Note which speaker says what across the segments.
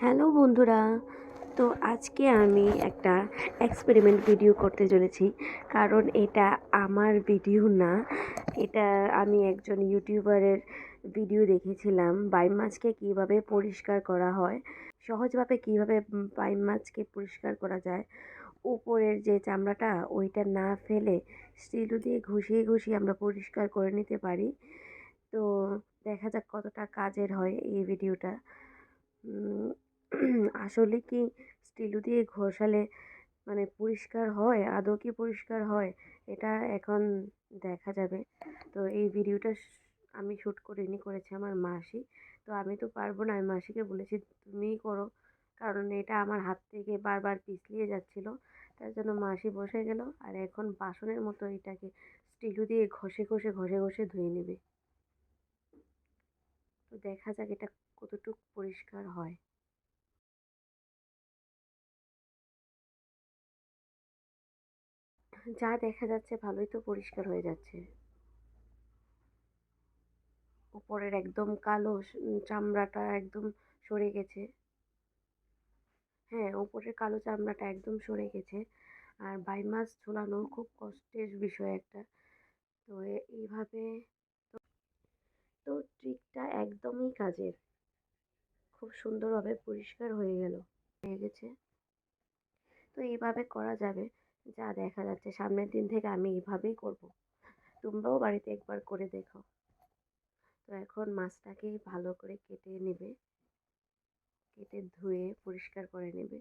Speaker 1: Hello বন্ধুরা, তো আজকে আমি একটা এক্সপেরিমেন্ট ভিডিও করতে চলেছি। কারণ এটা আমার ভিডিও না, এটা আমি একজন ইউটিউবারের ভিডিও দেখেছিলাম। বাইম মাছকে কীভাবে পরিষ্কার করা হয়, সহজভাবে কীভাবে বাইম মাছকে পরিষ্কার করা যায়, উপরের যে চামড়াটা ওইটা না ফেলে স্টিলু দিয়ে ঘষিয়ে ঘষিয়ে আমরা পরিষ্কার করে নিতে পারি। তো দেখা যাক কতটা কাজের হয় এই ভিডিওটা আসলে কি স্টিলু দিয়ে ঘষালে মানে পরিষ্কার হয়? আদৌ কি পরিষ্কার হয়? এটা এখন দেখা যাবে। তো এই ভিডিওটা আমি শ্যুট করিনি, করেছে আমার মাসি। তো আমি তো পারব না, আমি মাসিকে বলেছি, তুমিই করো। কারণ এটা আমার হাত থেকে বারবার পিছলিয়ে যাচ্ছিল। তার জন্য মাসি বসে গেল আর এখন বাসনের মতো এটাকে স্টিলু দিয়ে ঘষে ঘষে ঘষে ঘষে ধুয়ে নেবে। তো দেখা যাক এটা কতটুকু পরিষ্কার হয়। যা দেখা যাচ্ছে ভালোই তো পরিষ্কার হয়ে যাচ্ছে। উপরের একদম কালো চামড়াটা একদম সরে গেছে। হ্যাঁ উপরের কালো চামড়াটা একদম সরে গেছে। আর বাই মাছ ঝোলানো খুব কষ্টের বিষয় একটা। তো এইভাবে তো ট্রিকটা একদমই কাজের। খুব সুন্দরভাবে পরিষ্কার হয়ে গেল। হয়ে গেছে। তো এইভাবে করা যাবে। যা দেখা যাচ্ছে সামনের দিন থেকে আমি এইভাবেই করব। তোমরাও বাড়িতে একবার করে দেখো। তো এখন মাছটাকে ভালো করে কেটে নেবে। কেটে ধুয়ে পরিষ্কার করে নেবে।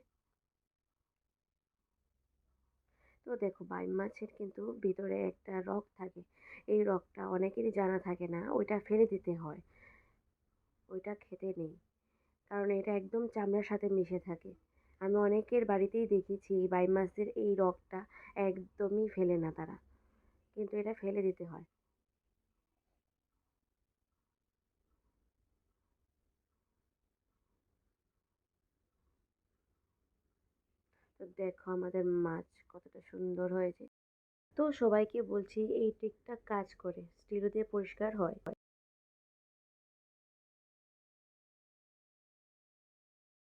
Speaker 1: তো দেখো বাইম মাছের কিন্তু ভিতরে একটা রগ থাকে। এই রগটা অনেকেরই জানা থাকে না, ওইটা ফেলে দিতে হয়। ওইটা খেতে নেই। কারণ এটা একদম চামড়ার সাথে মিশে থাকে। আমি অনেকের বাড়িতেই দেখেছি এই বাইম মাছের এই রগটা একদমই ফেলে না তারা। কিন্তু এটা ফেলে দিতে হয়। তো দেখো আমাদের মাছ কতটা সুন্দর হয়েছে। তো সবাইকে বলছি এই ট্রিকটা কাজ করে স্টিলো দিয়ে পরিষ্কার হয়।